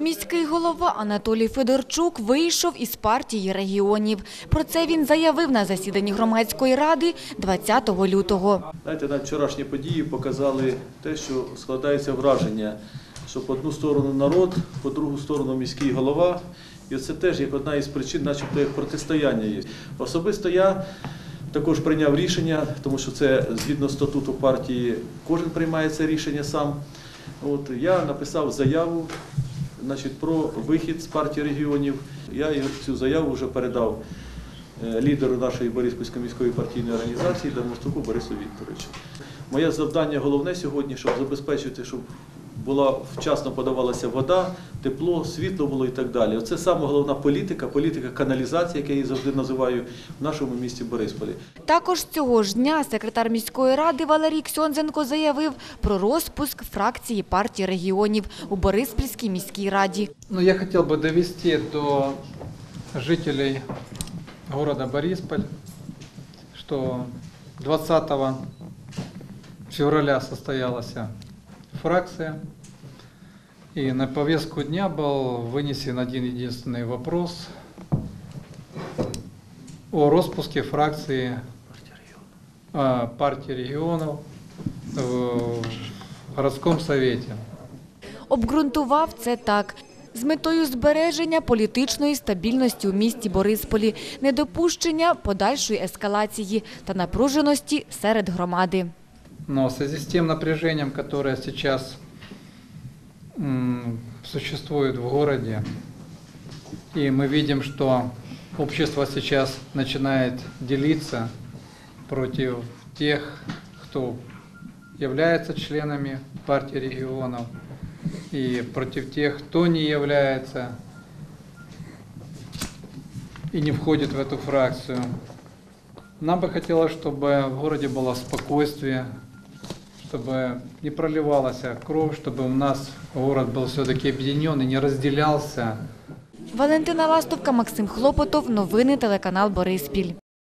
Міський голова Анатолій Федорчук вийшов із партії регіонів. Про це він заявив на засіданні громадської ради 20 лютого. Знаєте, навіть вчорашні події показали те, що складається враження, що по одну сторону народ, по другу сторону міський голова. І це теж як одна із причин, начебто як протистояння є. Особисто я також прийняв рішення, тому що це згідно статуту партії, кожен приймає це рішення сам. От, я написав заяву значить, про вихід з партії регіонів. Я цю заяву вже передав е, лідеру нашої Бориспільської міської партійної організації Дармостуку Борису Вікторовичу. Моє завдання головне сьогодні, щоб забезпечити, щоб була вчасно подавалася вода, тепло, світло було і так далі. Оце саме головна політика, політика каналізації, як я її завжди називаю, в нашому місті Борисполі. Також цього ж дня секретар міської ради Валерій Ксьонзенко заявив про розпуск фракції партії регіонів у Бориспільській міській раді. Ну, я хотел бы довести до жителей города Борисполь, что 20 февраля состоялась фракция, и на повестку дня был вынесен один единственный вопрос о распуске фракции а, партии регионов в городском совете. Обґрунтував це так. З метою збереження політичної стабільності у місті Борисполі, недопущення подальшої ескалації та напруженості серед громади. Но в связи с тем напряжением, которое сейчас существует в городе, и мы видим, что общество сейчас начинает делиться против тех, кто является членами партии регионов, и против тех, кто не является и не входит в эту фракцию. Нам бы хотелось, чтобы в городе было спокойствие, чтобы не проливалась кровь, чтобы у нас город был все-таки объединен и не разделялся Валентина Ластовка, Максим Хлопотов. Новини телеканал Бориспіль.